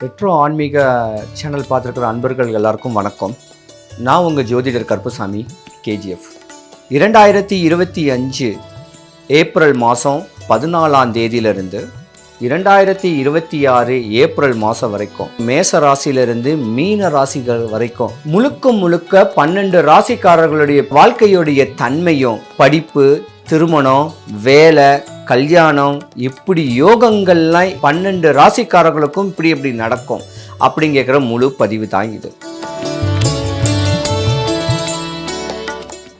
Retro ஆன்மீக channel பார்த்துருக்கிற அன்பர்கள் எல்லாருக்கும் வணக்கம். நான் உங்கள் ஜோதிடர் கருப்புசாமி கேஜிஎஃப் இரண்டாயிரத்தி இருபத்தி அஞ்சு ஏப்ரல் மாதம் பதினாலாம் தேதியிலிருந்து இரண்டாயிரத்தி இருபத்தி ஆறு ஏப்ரல் மாதம் வரைக்கும் மேச ராசியிலிருந்து மீன ராசிகள் வரைக்கும் முழுக்க முழுக்க பன்னெண்டு ராசிக்காரர்களுடைய வாழ்க்கையுடைய தன்மையும் படிப்பு திருமணம் வேலை கல்யாணம் இப்படி யோகங்கள்லாம் பன்னெண்டு ராசிக்காரர்களுக்கும் இப்படி இப்படி நடக்கும் அப்படிங்கிற முழு பதிவு தான் இது.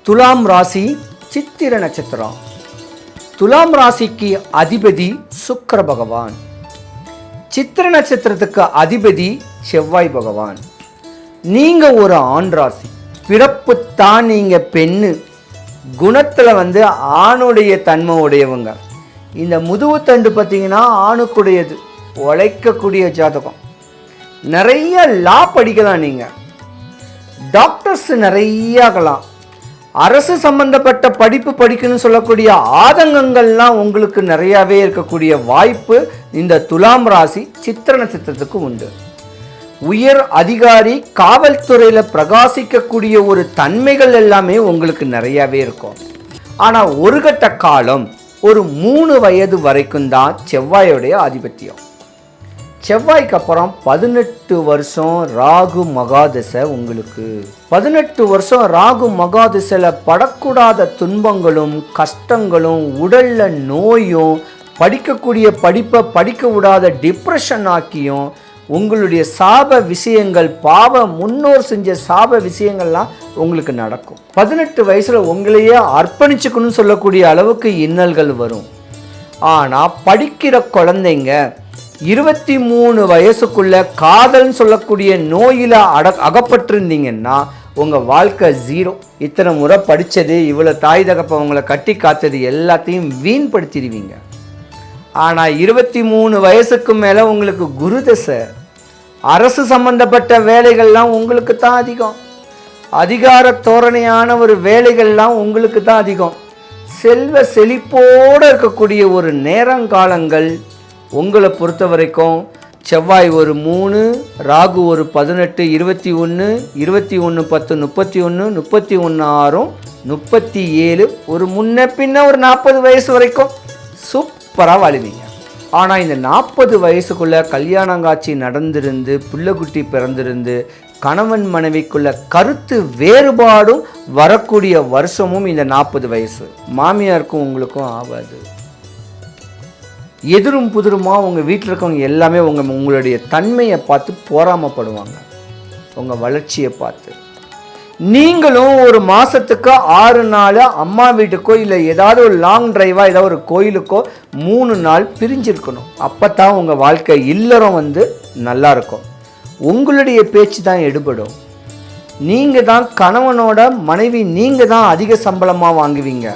துலாம் ராசி சித்திர நட்சத்திரம். துலாம் ராசிக்கு அதிபதி சுக்கர பகவான். சித்திர நட்சத்திரத்துக்கு அதிபதி செவ்வாய் பகவான். நீங்கள் ஒரு ஆண் ராசி. பிறப்பு தான் நீங்க பெண்ணு. குணத்தில் வந்து ஆணுடைய தன்மை உடையவங்க இந்த முதுகுத்தண்டு பார்த்தீங்கன்னா ஆணுக்குடையது. உழைக்கக்கூடிய ஜாதகம். நிறைய லா படிக்கலாம் நீங்கள் டாக்டர்ஸ் நிறைய ஆகலாம் அரசு சம்பந்தப்பட்ட படிப்பு படிக்கணும்னு சொல்லக்கூடிய ஆதங்கங்கள்லாம் உங்களுக்கு நிறையாவே இருக்கக்கூடிய வாய்ப்பு இந்த துலாம் ராசி சித்திர நட்சத்திரத்துக்கு உண்டு. உயர் அதிகாரி காவல்துறையில் பிரகாசிக்கக்கூடிய ஒரு தன்மைகள் எல்லாமே உங்களுக்கு நிறையாவே இருக்கும். ஆனால் ஒரு கட்ட காலம் ஒரு மூணு வயது வரைக்கும் தான் செவ்வாயோடைய ஆதிபத்தியம். செவ்வாய்க்கு அப்புறம் பதினெட்டு வருஷம் ராகு மகாதசை உங்களுக்கு. பதினெட்டு வருஷம் ராகு மகாதசையில் படக்கூடாத துன்பங்களும் கஷ்டங்களும் உடலில் நோயும் படிக்கக்கூடிய படிப்பை படிக்க விடாத டிப்ரெஷன் ஆக்கியும் உங்களுடைய சாப விஷயங்கள் பாவ முன்னோர் செஞ்ச சாப விஷயங்கள்லாம் உங்களுக்கு நடக்கும். பதினெட்டு வயசில் உங்களையே அர்ப்பணிச்சுக்கணும்னு சொல்லக்கூடிய அளவுக்கு இன்னல்கள் வரும். ஆனால் படிக்கிற குழந்தைங்க இருபத்தி மூணு வயசுக்குள்ள காதல்னு சொல்லக்கூடிய நோயில் அட அகப்பட்டிருந்தீங்கன்னா உங்கள் வாழ்க்கை ஜீரோ இத்தனை முறை படித்தது இவ்வளோ தாய் தகப்பவங்களை கட்டி காத்தது எல்லாத்தையும் வீண்படுத்திடுவீங்க. ஆனால் இருபத்தி மூணு வயசுக்கு மேலே உங்களுக்கு குரு தசை. அரசு சம்பந்தப்பட்ட வேலைகள்லாம் உங்களுக்கு தான் அதிகம். அதிகார தோரணையான ஒரு வேலைகள்லாம் உங்களுக்கு தான் அதிகம். செல்வ செழிப்போடு இருக்கக்கூடிய ஒரு நேரங்காலங்கள் உங்களை பொறுத்த வரைக்கும் செவ்வாய் ஒரு மூணு ராகு ஒரு பதினெட்டு இருபத்தி ஒன்று இருபத்தி ஒன்று பத்து முப்பத்தி ஒன்று முப்பத்தி ஒன்று ஆறும் முப்பத்தி ஏழு ஒரு முன்ன பின்ன ஒரு நாற்பது வயசு வரைக்கும் சூப்பராக வாழ்வீங்க. ஆனால் இந்த நாற்பது வயசுக்குள்ள கல்யாணங்காட்சி நடந்திருந்து பிள்ளைக்குட்டி பிறந்திருந்து கணவன் மனைவிக்குள்ள கருத்து வேறுபாடும் வரக்கூடிய வருஷமும் இந்த நாற்பது வயசு. மாமியாருக்கும் உங்களுக்கும் ஆகாது. எதிரும் புதிருமா உங்கள் வீட்டில் இருக்கவங்க எல்லாமே உங்கள் உங்களுடைய தன்மையை பார்த்து போராமப்படுவாங்க. உங்கள் வளர்ச்சியை பார்த்து. நீங்களும் ஒரு மாதத்துக்கு ஆறு நாள் அம்மா வீட்டுக்கோ இல்லை ஏதாவது ஒரு லாங் டிரைவாக ஏதாவது ஒரு கோயிலுக்கோ மூணு நாள் பிரிஞ்சிருக்கணும். அப்போ தான் உங்கள் வாழ்க்கை இல்லறம் வந்து நல்லாயிருக்கும் உங்களுடைய பேச்சு தான் எடுபடும். நீங்கள் தான் கணவனோட மனைவி நீங்கள் தான் அதிக சம்பளமாக வாங்குவீங்க.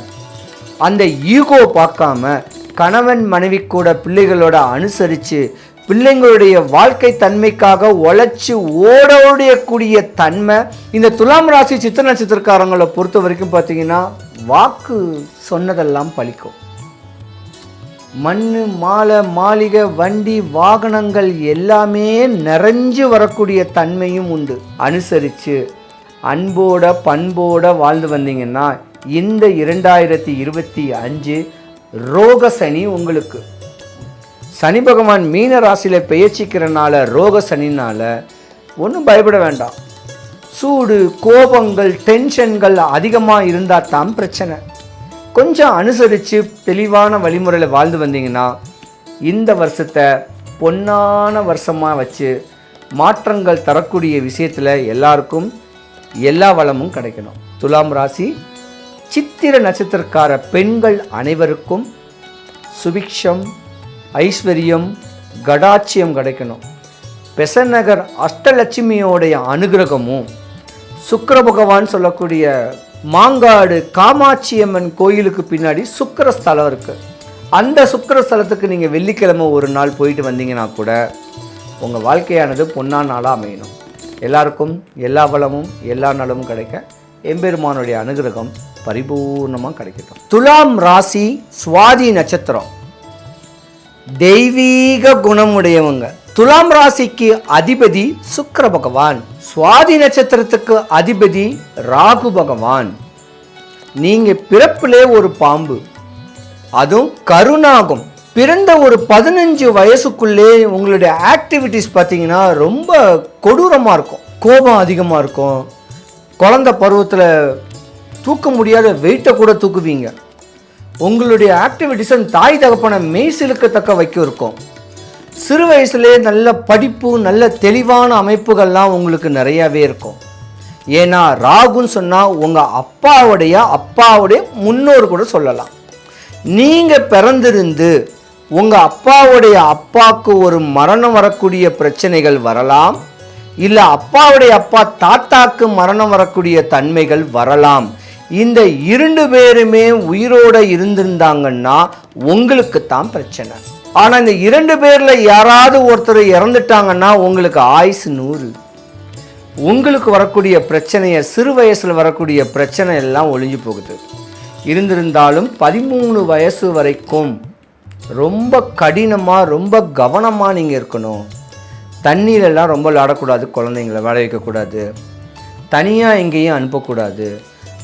அந்த ஈகோ பார்க்காம கணவன் மனைவி கூட பிள்ளைகளோட அனுசரித்து பிள்ளைங்களுடைய வாழ்க்கை தன்மைக்காக உழைச்சி ஓடோடியக்கூடிய தன்மை இந்த துலாம் ராசி சித்திர நட்சத்திரக்காரங்களை பொறுத்த வரைக்கும் பார்த்தீங்கன்னா வாக்கு சொன்னதெல்லாம் பழிக்கும். மண் மாலை மாளிகை வண்டி வாகனங்கள் எல்லாமே நிறைஞ்சு வரக்கூடிய தன்மையும் உண்டு. அனுசரித்து அன்போட பண்போட வாழ்ந்து வந்தீங்கன்னா இந்த இரண்டாயிரத்தி இருபத்தி அஞ்சு ரோகசனி உங்களுக்கு. சனி பகவான் மீன ராசியில் பெயர்ச்சிக்கிறனால ரோக சனினால் ஒன்றும் பயப்பட வேண்டாம். சூடு கோபங்கள் டென்ஷன்கள் அதிகமாக இருந்தால் தான் பிரச்சனை. கொஞ்சம் அனுசரித்து தெளிவான வழிமுறையில் வாழ்ந்து வந்தீங்கன்னா இந்த வருஷத்தை பொன்னான வருஷமாக வச்சு மாற்றங்கள் தரக்கூடிய விஷயத்தில் எல்லாருக்கும் எல்லா வளமும் கிடைக்கணும். துலாம் ராசி சித்திர நட்சத்திரக்கார பெண்கள் அனைவருக்கும் சுபிக்ஷம் ஐஸ்வர்யம் கடாட்சியம் கிடைக்கணும். பெசநகர் அஷ்டலட்சுமியோடைய அனுகிரகமும் சுக்கர பகவான் சொல்லக்கூடிய மாங்காடு காமாட்சியம்மன் கோயிலுக்கு பின்னாடி சுக்கிர ஸ்தலம் அந்த சுக்கிர ஸ்தலத்துக்கு நீங்கள் வெள்ளிக்கிழமை ஒரு நாள் போயிட்டு வந்தீங்கன்னா கூட உங்கள் வாழ்க்கையானது பொன்னா நாளாக அமையணும். எல்லாருக்கும் எல்லா வளமும் எல்லா நலமும் கிடைக்க எம்பெருமானுடைய அனுகிரகம் பரிபூர்ணமாக கிடைக்கட்டும். துலாம் ராசி சுவாதி நட்சத்திரம். தெய்வீக குணமுடையவங்க. துலாம் ராசிக்கு அதிபதி சுக்கர பகவான். சுவாதி நட்சத்திரத்துக்கு அதிபதி ராகு பகவான். நீங்க பிறப்பிலே ஒரு பாம்பு. அதுவும் கருணாகும் பிறந்த ஒரு பதினஞ்சு வயசுக்குள்ளே உங்களுடைய ஆக்டிவிட்டிஸ் பார்த்தீங்கன்னா ரொம்ப கொடூரமாக இருக்கும். கோபம் அதிகமாக இருக்கும். குழந்த பருவத்தில் தூக்க முடியாத வெயிட்டை கூட தூக்குவீங்க. உங்களுடைய ஆக்டிவிட்டிஸை தாய் தகப்பனை மெய் சிலுக்கத்தக்க வைக்க இருக்கும் சிறு வயசுலேயே நல்ல படிப்பு நல்ல தெளிவான அமைப்புகள்லாம் உங்களுக்கு நிறையாவே இருக்கும். ஏன்னா ராகுன்னு சொன்னால் உங்கள் அப்பாவுடைய அப்பாவுடைய முன்னோர் கூட சொல்லலாம். நீங்கள் பிறந்திருந்து உங்கள் அப்பாவுடைய அப்பாவுக்கு ஒரு மரணம் வரக்கூடிய பிரச்சனைகள் வரலாம். இல்லை அப்பாவுடைய அப்பா தாத்தாக்கு மரணம் வரக்கூடிய தன்மைகள் வரலாம். இந்த இரண்டு பேருமே உயிரோட இருந்திருந்தாங்கன்னா உங்களுக்கு தான் பிரச்சனை. ஆனால் இந்த இரண்டு பேரில் யாராவது ஒருத்தர் இறந்துட்டாங்கன்னா உங்களுக்கு ஆயுசு நூறு. உங்களுக்கு வரக்கூடிய பிரச்சனையை சிறு வயசில் வரக்கூடிய பிரச்சனை எல்லாம் ஒழிஞ்சு போகுது. இருந்திருந்தாலும் பதிமூணு வயசு வரைக்கும் ரொம்ப கடினமாக ரொம்ப கவனமாக நீங்கள் இருக்கணும். தண்ணீரெல்லாம் ரொம்ப விளாடக்கூடாது குழந்தைங்களை விளைவிக்கக்கூடாது. தனியாக எங்கேயும் அனுப்பக்கூடாது.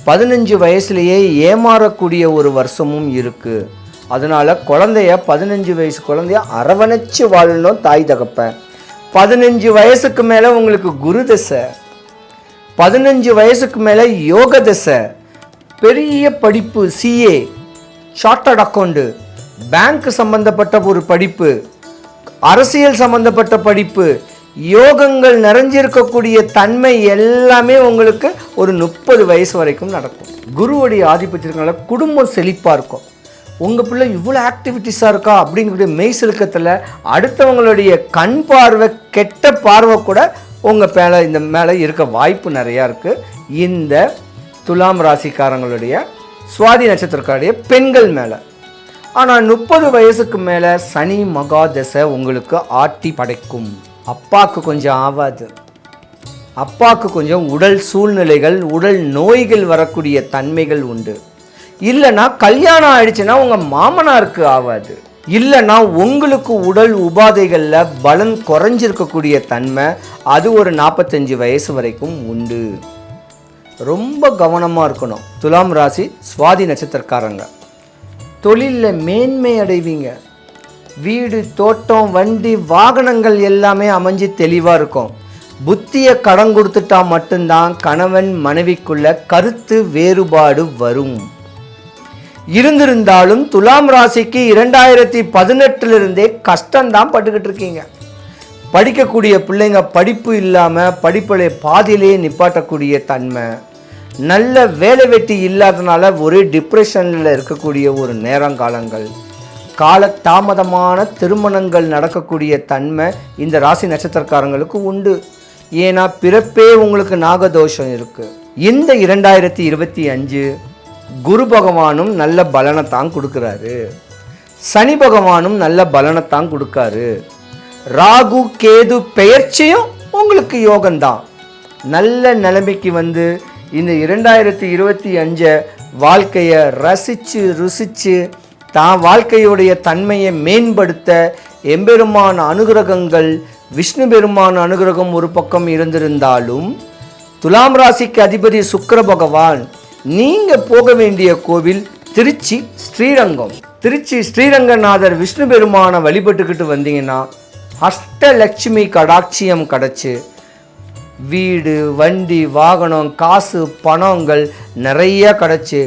பதினஞ்சு வயசுலேயே ஏமாறக்கூடிய ஒரு வருஷமும் இருக்குது அதனால் குழந்தைய பதினஞ்சு வயசு குழந்தைய அரவணைச்சு வாழணும் தாய் தகப்பன் பதினஞ்சு வயசுக்கு மேலே உங்களுக்கு குரு தசை. பதினஞ்சு வயசுக்கு மேலே யோக தசை. பெரிய படிப்பு சிஏ சார்ட்டர்ட் அக்கௌண்ட்டு பேங்க் சம்பந்தப்பட்ட ஒரு படிப்பு அரசியல் சம்பந்தப்பட்ட படிப்பு யோகங்கள் நிறைஞ்சிருக்கக்கூடிய தன்மை எல்லாமே உங்களுக்கு ஒரு முப்பது வயசு வரைக்கும் நடக்கும். குருவுடைய ஆதிபத்தியத்தினால குடும்பம் செழிப்பாக இருக்கும். உங்கள் பிள்ளை இவ்வளோ ஆக்டிவிட்டீஸாக இருக்கா அப்படிங்கக்கூடிய மெய் செலுக்கத்தில் அடுத்தவங்களுடைய கண் பார்வை கெட்ட பார்வை கூட உங்கள் மேலே இந்த மேலே இருக்க வாய்ப்பு நிறையா இருக்குது இந்த துலாம் ராசிக்காரங்களுடைய சுவாதி நட்சத்திரக்காருடைய பெண்கள் மேலே. ஆனால் முப்பது வயசுக்கு மேலே சனி மகா தசை உங்களுக்கு ஆட்டி படைக்கும். அப்பாவுக்கு கொஞ்சம் ஆகாது அப்பாவுக்கு கொஞ்சம் உடல் சூழ்நிலைகள் உடல் நோய்கள் வரக்கூடிய தன்மைகள் உண்டு. இல்லைன்னா கல்யாணம் ஆயிடுச்சுன்னா உங்கள் மாமனாருக்கு ஆகாது இல்லைன்னா உங்களுக்கு உடல் உபாதைகளில் பலன் குறைஞ்சிருக்கக்கூடிய தன்மை அது ஒரு நாற்பத்தஞ்சு வயசு வரைக்கும் உண்டு. ரொம்ப கவனமாக இருக்கணும். துலாம் ராசி சுவாதி நட்சத்திரக்காரங்க. தொழிலில் மேன்மை அடைவீங்க. வீடு தோட்டம் வண்டி வாகனங்கள் எல்லாமே அமைஞ்சு தெளிவாக இருக்கும். புத்தியை கடன் கொடுத்துட்டா மட்டும்தான் கணவன் மனைவிக்குள்ள கருத்து வேறுபாடு வரும். இருந்திருந்தாலும் துலாம் ராசிக்கு இரண்டாயிரத்தி பதினெட்டுலேருந்தே கஷ்டம்தான் பட்டுக்கிட்டு இருக்கீங்க. படிக்கக்கூடிய பிள்ளைங்க படிப்பு இல்லாமல் படிப்பிலே பாதியிலேயே நிப்பாட்டக்கூடிய தன்மை. நல்ல வேலை வெட்டி இல்லாதனால ஒரே டிப்ரெஷனில் இருக்கக்கூடிய ஒரு நேரங்காலங்கள். கால தாமதமான திருமணங்கள் நடக்கக்கூடிய தன்மை இந்த ராசி நட்சத்திரக்காரங்களுக்கு உண்டு. ஏன்னா பிறப்பே உங்களுக்கு நாகதோஷம் இருக்குது இந்த இரண்டாயிரத்தி இருபத்தி அஞ்சு குரு பகவானும் நல்ல பலனை தான் கொடுக்குறாரு. சனி பகவானும் நல்ல பலனை தான் கொடுக்காரு. ராகு கேது பெயர்ச்சியும் உங்களுக்கு யோகம்தான். நல்ல நிலைமைக்கு வந்து இந்த இரண்டாயிரத்தி இருபத்தி அஞ்சை வாழ்க்கையை ரசித்து ருசித்து தான் வாழ்க்கையுடைய தன்மையை மேம்படுத்த எம்பெருமான அனுகிரகங்கள் விஷ்ணு பெருமான அனுகிரகம் ஒரு பக்கம் இருந்திருந்தாலும் துலாம் ராசிக்கு அதிபதி சுக்கர பகவான் நீங்கள் போக வேண்டிய கோவில் திருச்சி ஸ்ரீரங்கம். திருச்சி ஸ்ரீரங்கநாதர் விஷ்ணு பெருமானை வழிபட்டுக்கிட்டு வந்தீங்கன்னா அஷ்டலட்சுமி கடாட்சியம் கிடச்சி வீடு வண்டி வாகனம் காசு பணங்கள் நிறைய கிடச்சி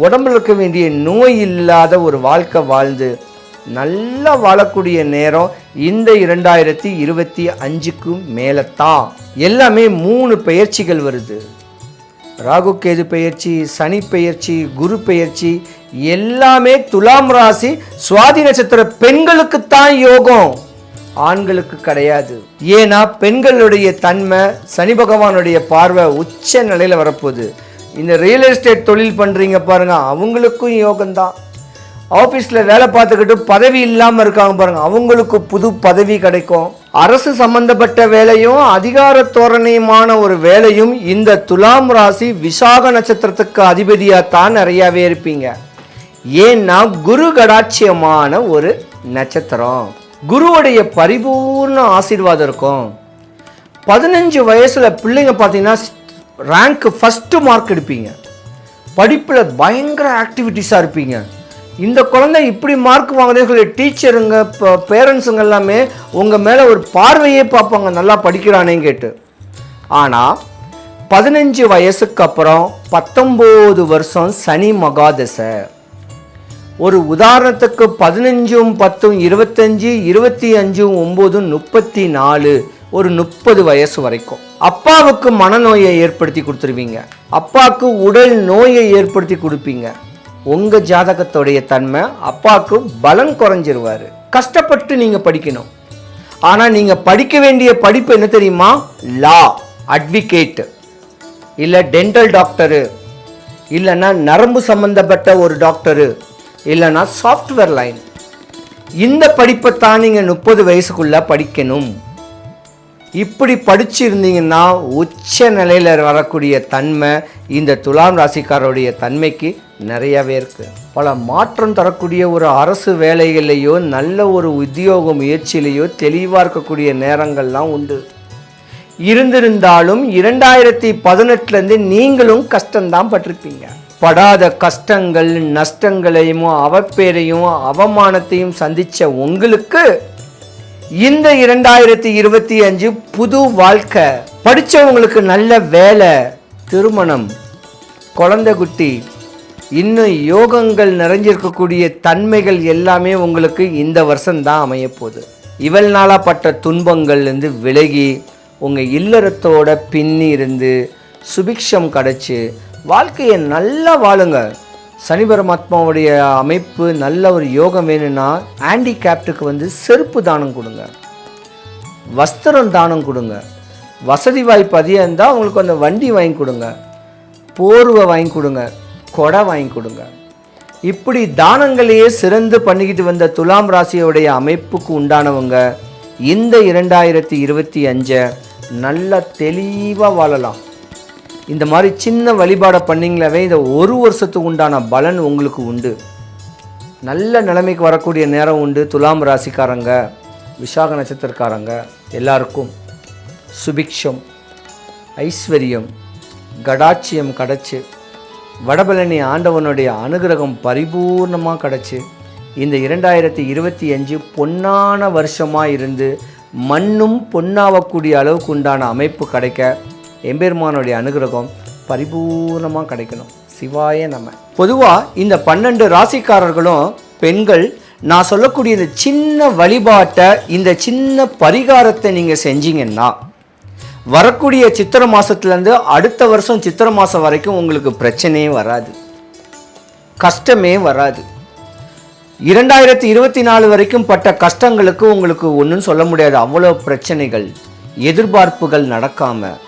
உடம்புல இருக்க வேண்டிய நோய் இல்லாத ஒரு வாழ்க்கை வாழ்ந்து நல்லா வாழக்கூடிய நேரம் இந்த இரண்டாயிரத்தி இருபத்தி அஞ்சுக்கும் மேலே தான் எல்லாமே மூணு பெயர்ச்சிகள் வருது. ராகு கேது பெயர்ச்சி சனி பெயர்ச்சி குரு பெயர்ச்சி எல்லாமே துலாம் ராசி சுவாதி நட்சத்திர பெண்களுக்குத்தான் யோகம். ஆண்களுக்கு கிடையாது. ஏன்னா பெண்களுடைய தன்மை சனி பகவானுடைய பார்வை உச்ச நிலையில் வரப்போகுது. இந்த ரியல் எஸ்டேட் தொழில் பண்ணுறீங்க பாருங்கள் அவங்களுக்கும் யோகம்தான். ஆஃபீஸில் வேலை பார்த்துக்கிட்டு பதவி இல்லாமல் இருக்காங்க பாருங்கள் அவங்களுக்கு புது பதவி கிடைக்கும். அரசு சம்பந்தப்பட்ட வேலையும் அதிகார தோரணையுமான ஒரு வேலையும் இந்த துலாம் ராசி விசாக நட்சத்திரத்துக்கு அதிபதியாக தான் நிறையாவே இருப்பீங்க. ஏன்னா குரு கடாட்சியமான ஒரு நட்சத்திரம். குருவுடைய பரிபூர்ண ஆசீர்வாதம் இருக்கும். பதினஞ்சு வயசில் பிள்ளைங்க பார்த்தீங்கன்னா ரேங்க்கு ஃபஸ்ட்டு மார்க் எடுப்பீங்க. படிப்பில் பயங்கர ஆக்டிவிட்டீஸாக இருப்பீங்க. இந்த குழந்தை இப்படி மார்க் வாங்குதே சொல்லி டீச்சருங்க இப்போ பேரண்ட்ஸுங்க எல்லாமே உங்கள் மேலே ஒரு பார்வையே பார்ப்பாங்க. நல்லா படிக்கிறானேன்னு கேட்டு. ஆனால் பதினஞ்சு வயசுக்கு அப்புறம் பத்தொம்போது வருஷம் சனி மகாதசை. ஒரு உதாரணத்துக்கு பதினஞ்சும் பத்தும் இருபத்தஞ்சு இருபத்தி அஞ்சும் ஒம்போதும் முப்பத்தி நாலு ஒரு முப்பது வயசு வரைக்கும். அப்பாவுக்கு மனநோயை ஏற்படுத்தி கொடுத்துருவீங்க. அப்பாவுக்கு உடல் நோயை ஏற்படுத்தி கொடுப்பீங்க. உங்கள் ஜாதகத்துடைய தன்மை அப்பாவுக்கு பலன் குறைஞ்சிருவார். கஷ்டப்பட்டு நீங்கள் படிக்கணும். ஆனால் நீங்கள் படிக்க வேண்டிய படிப்பு என்ன தெரியுமா? லா அட்வொகேட்டு இல்லை டென்டல் டாக்டரு இல்லைன்னா நரம்பு சம்மந்தப்பட்ட ஒரு டாக்டரு இல்லைன்னா சாஃப்ட்வேர் லைன் இந்த படிப்பை தான் நீங்கள் முப்பது வயசுக்குள்ளே படிக்கணும். இப்படி படிச்சிருந்தீங்கன்னா உச்ச நிலையில் வரக்கூடிய தன்மை இந்த துலாம் ராசிக்காரருடைய தன்மைக்கு நிறையவே இருக்குது பல மாற்றம் தரக்கூடிய ஒரு அரசு வேலைகளையோ நல்ல ஒரு உத்தியோக முயற்சியிலையோ தெளிவாக இருக்கக்கூடிய நேரங்கள்லாம் உண்டு. இருந்திருந்தாலும் இரண்டாயிரத்தி பதினெட்டுலேருந்து நீங்களும் கஷ்டம்தான் பட்டிருப்பீங்க. படாத கஷ்டங்கள் நஷ்டங்களையும் அவப்பேரையும் அவமானத்தையும் சந்தித்த உங்களுக்கு இந்த இரண்டாயிரத்தி இருபத்தி அஞ்சு புது வாழ்க்கை. படித்தவங்களுக்கு நல்ல வேலை திருமணம். குழந்தை குட்டி இன்னும் யோகங்கள் நிறைஞ்சிருக்கக்கூடிய தன்மைகள் எல்லாமே உங்களுக்கு இந்த வருஷம்தான் அமையப்போகுது இவள் நாளாப்பட்ட துன்பங்கள்லேருந்து விலகி உங்கள் இல்லறத்தோட பின்னி இருந்து சுபிக்ஷம் கிடச்சி வாழ்க்கையை நல்லா வாழுங்க. சனி பரமாத்மாவுடைய அமைப்பு நல்ல ஒரு யோகம் வேணும்னா ஹேண்டிகேப்டுக்கு வந்து செருப்பு தானம் கொடுங்க. வஸ்திரம் தானம் கொடுங்க. வசதி வாய்ப்பு அதிகம் இருந்தால் உங்களுக்கு அந்த வண்டி வாங்கி கொடுங்க. போர்வை வாங்கி கொடுங்க. கொடை வாங்கி கொடுங்க. இப்படி தானங்களையே சிறந்து பண்ணிக்கிட்டு வந்த துலாம் ராசியோடைய அமைப்புக்கு உண்டானவங்க இந்த இரண்டாயிரத்தி இருபத்தி அஞ்சை நல்லா தெளிவாக வாழலாம். இந்த மாதிரி சின்ன வழிபாடை பண்ணிங்களாவே இந்த ஒரு வருஷத்துக்கு உண்டான பலன் உங்களுக்கு உண்டு. நல்ல நிலைமைக்கு வரக்கூடிய நேரம் உண்டு. துலாம் ராசிக்காரங்க விசாக நட்சத்திரக்காரங்க எல்லாருக்கும் சுபிக்ஷம் ஐஸ்வர்யம் கடாட்சியம் கிடச்சி வடபழனி ஆண்டவனுடைய அனுகிரகம் பரிபூர்ணமாக கிடச்சி இந்த இரண்டாயிரத்தி இருபத்தி அஞ்சு பொன்னான வருஷமாக இருந்து மண்ணும் பொன்னாகக்கூடிய அளவுக்கு உண்டான அமைப்பு கிடைக்க எம்பெருமானுடைய அனுகிரகம் பரிபூர்ணமாக கிடைக்கணும். சிவாய நம்ம பொதுவாக இந்த பன்னெண்டு ராசிக்காரர்களும் பெண்கள் நான் சொல்லக்கூடிய இந்த சின்ன வழிபாட்டை இந்த சின்ன பரிகாரத்தை நீங்கள் செஞ்சீங்கன்னா வரக்கூடிய சித்திரை மாதத்துலேருந்து அடுத்த வருஷம் சித்திரை மாதம் வரைக்கும் உங்களுக்கு பிரச்சனையே வராது. கஷ்டமே வராது. இரண்டாயிரத்தி இருபத்தி நாலு வரைக்கும் பட்ட கஷ்டங்களுக்கு உங்களுக்கு ஒன்றும் சொல்ல முடியாது. அவ்வளோ பிரச்சனைகள் எதிர்பார்ப்புகள் நடக்காமல்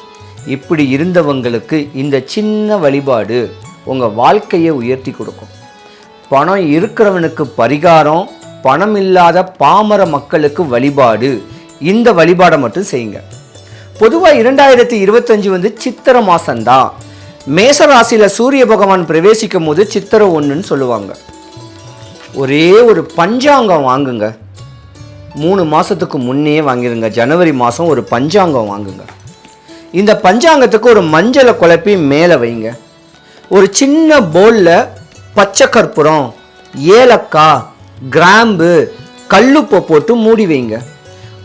இப்படி இருந்தவங்களுக்கு இந்த சின்ன வழிபாடு உங்கள் வாழ்க்கையை உயர்த்தி கொடுக்கும். பணம் இருக்கிறவனுக்கு பரிகாரம் பணம் இல்லாத பாமர மக்களுக்கு வழிபாடு இந்த வழிபாடை மட்டும் செய்யுங்க. பொதுவாக இரண்டாயிரத்தி இருபத்தஞ்சு வந்து சித்திரை மாசம்தான் மேச ராசியில் சூரிய பகவான் பிரவேசிக்கும் போது சித்திரை ஒன்றுன்னு சொல்லுவாங்க. ஒரே ஒரு பஞ்சாங்கம் வாங்குங்க. மூணு மாதத்துக்கு முன்னே வாங்கிடுங்க ஜனவரி மாதம் ஒரு பஞ்சாங்கம் வாங்குங்க. இந்த பஞ்சாங்கத்துக்கு ஒரு மஞ்சளை குழப்பி மேலே வைங்க. ஒரு சின்ன பவுலில் பச்சை கற்பூரம் ஏலக்காய் கிராம்பு கல்லுப்பை போட்டு மூடி வைங்க.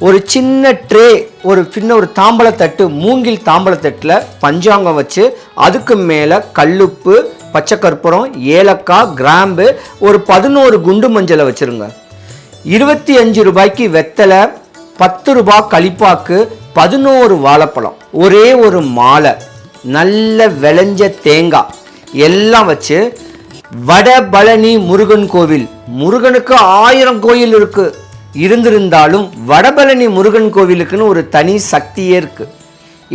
ஒரு சின்ன ட்ரே ஒரு சின்ன ஒரு தாம்பளத்தட்டு மூங்கில் தாம்பளத்தட்டில் பஞ்சாங்கம் வச்சு அதுக்கு மேலே கல்லுப்பு பச்சை கற்பூரம் ஏலக்காய் கிராம்பு ஒரு பதினோரு குண்டு மஞ்சளை வச்சுருங்க. இருபத்தி அஞ்சு ரூபாய்க்கு வெத்தலை பத்து ரூபாய் களிப்பாக்கு பதினோரு வாழைப்பழம். ஒரே ஒரு மாலை. நல்ல விளைஞ்ச தேங்காய். எல்லாம் வச்சு வடபழனி முருகன் கோவில். முருகனுக்கு ஆயிரம் கோயில் இருக்கு. இருந்திருந்தாலும் வடபழனி முருகன் கோவிலுக்குன்னு ஒரு தனி சக்தியே இருக்கு.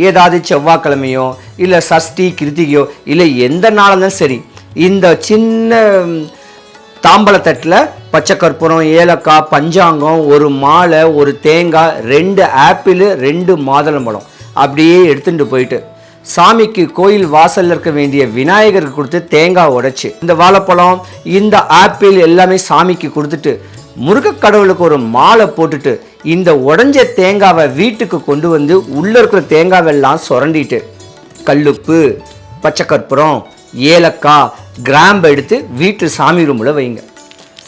ஏதாவது செவ்வாய்க்கிழமையோ இல்லை சஷ்டி கிருத்திகையோ இல்லை எந்த நாளும் சரி இந்த சின்ன தாம்பலத்தட்டில் தாம்பழத்தட்டில் பச்சை கற்பூரம் ஏலக்காய் பஞ்சாங்கம் ஒரு மாலை ஒரு தேங்காய் ரெண்டு ஆப்பிள் ரெண்டு மாதுளம்பழம் அப்படியே எடுத்துட்டு போயிட்டு சாமிக்கு கோயில் வாசல்ல இருக்க வேண்டிய விநாயகருக்கு கொடுத்து தேங்காய் உடைச்சு இந்த வாழைப்பழம் இந்த ஆப்பிள் எல்லாமே சாமிக்கு கொடுத்துட்டு முருகக் கடவுளுக்கு ஒரு மாலை போட்டுட்டு இந்த உடஞ்ச தேங்காவை வீட்டுக்கு கொண்டு வந்து உள்ளே இருக்கிற தேங்காவெல்லாம் சுரண்டிட்டு கல்லுப்பு பச்சைக்கற்பூரம் ஏலக்காய் கிராம்பு எடுத்து வீட்டு சாமி ரூமில் வைங்க.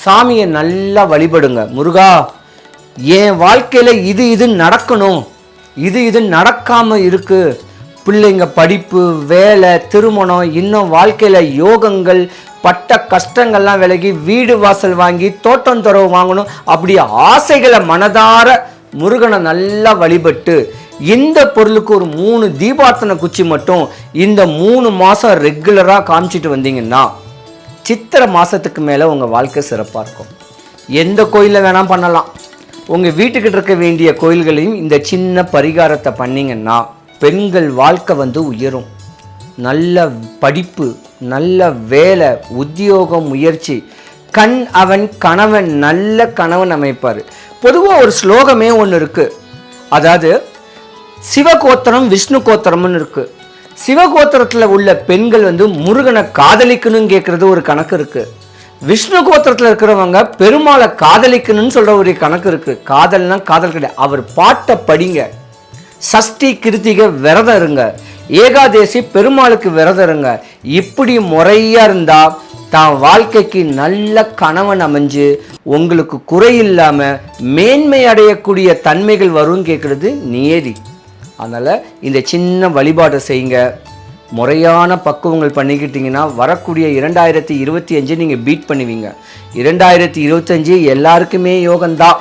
சாமியை நல்லா வழிபடுங்க. முருகா என் வாழ்க்கையில் இது இது நடக்கணும். இது இது நடக்காமல் இருக்குது பிள்ளைங்க படிப்பு வேலை திருமணம் இன்னும் வாழ்க்கையில் யோகங்கள் பட்ட கஷ்டங்கள்லாம் விலகி வீடு வாசல் வாங்கி தோட்டம் துறவு வாங்கணும். அப்படி ஆசைகளை மனதார முருகனை நல்லா வழிபட்டு இந்த பொருளுக்கு ஒரு மூணு தீபார்த்தனை குச்சி மட்டும் இந்த மூணு மாதம் ரெகுலராக காமிச்சிட்டு வந்தீங்கன்னா சித்திரை மாதத்துக்கு மேலே உங்கள் வாழ்க்கை சிறப்பாக இருக்கும். எந்த கோயிலில் வேணால் பண்ணலாம். உங்கள் வீட்டுக்கிட்ட இருக்க வேண்டிய கோயில்களையும் இந்த சின்ன பரிகாரத்தை பண்ணீங்கன்னா பெண்கள் வாழ்க்கை வந்து உயரும். நல்ல படிப்பு நல்ல வேலை உத்தியோகம் முயற்சி. கண் அவன் கணவன் நல்ல கணவன் அமைப்பார். பொதுவாக ஒரு ஸ்லோகமே ஒன்று இருக்குது அதாவது சிவகோத்திரம் விஷ்ணு கோத்திரம்னு இருக்குது சிவகோத்திரத்தில் உள்ள பெண்கள் வந்து முருகனை காதலிக்கணும்னு கேட்குறது ஒரு கணக்கு இருக்குது விஷ்ணு கோத்திரத்தில் இருக்கிறவங்க பெருமாளை காதலிக்கணும்னு சொல்கிற ஒரு கணக்கு இருக்குது காதல்னா காதல் கிடையாது. அவர் பாட்டை படிங்க. சஷ்டி கிருத்திகை விரதம் இருங்க. ஏகாதேசி பெருமாளுக்கு விரதம் இருங்க. இப்படி முறையாக இருந்தால் தான் வாழ்க்கைக்கு நல்ல கணவன் அமைஞ்சு உங்களுக்கு குறை இல்லாமல் மேன்மை அடையக்கூடிய தன்மைகள் வரும்னு கேட்குறது நியதி. அதனால் இந்த சின்ன வழிபாட்டை செய்யுங்க. முறையான பக்குவங்கள் பண்ணிக்கிட்டிங்கன்னா வரக்கூடிய இரண்டாயிரத்தி இருபத்தி அஞ்சு நீங்கள் பீட் பண்ணுவீங்க. இரண்டாயிரத்தி இருபத்தஞ்சு எல்லாருக்குமே யோகம்தான்.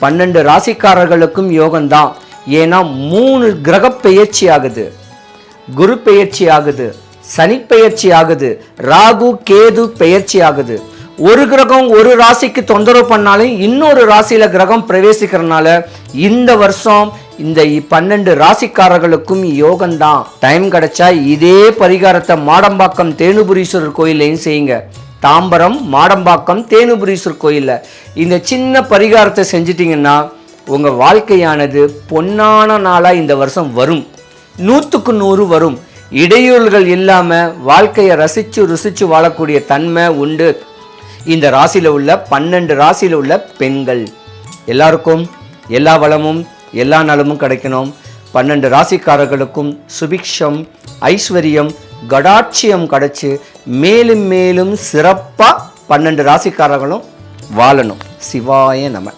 பன்னெண்டு ராசிக்காரர்களுக்கும் யோகம்தான். ஏன்னா மூணு கிரக பெயர்ச்சி ஆகுது. குரு பெயர்ச்சி ஆகுது. சனி பெயர்ச்சி ஆகுது. ராகு கேது பெயர்ச்சி ஆகுது. ஒரு கிரகம் ஒரு ராசிக்கு தொந்தரவு பண்ணாலும் இன்னொரு ராசியில் கிரகம் பிரவேசிக்கிறதுனால இந்த வருஷம் இந்த பன்னெண்டு ராசிக்காரர்களுக்கும் யோகம்தான் டைம் கிடைச்சா இதே பரிகாரத்தை மாடம்பாக்கம் தேனுபுரீஸ்வரர் கோயிலையும் செய்யுங்க. தாம்பரம் மாடம்பாக்கம் தேனுபுரீஸ்வரர் கோயிலில். இந்த சின்ன பரிகாரத்தை செஞ்சிட்டிங்கன்னா உங்கள் வாழ்க்கையானது பொன்னான நாளாக இந்த வருஷம் வரும். நூற்றுக்கு நூறு வரும். இடையூறுகள் இல்லாமல் வாழ்க்கையை ரசித்து ருசித்து வாழக்கூடிய தன்மை உண்டு. இந்த ராசியில் உள்ள பன்னெண்டு ராசியில் உள்ள பெண்கள். எல்லாருக்கும் எல்லா வளமும் எல்லா நலமும் கிடைக்கணும். பன்னெண்டு ராசிக்காரர்களுக்கும் சுபிக்ஷம் ஐஸ்வர்யம் கடாட்சியம் கிடச்சி மேலும் மேலும் சிறப்பாக பன்னெண்டு ராசிக்காரர்களும் வாழணும். சிவாய நம.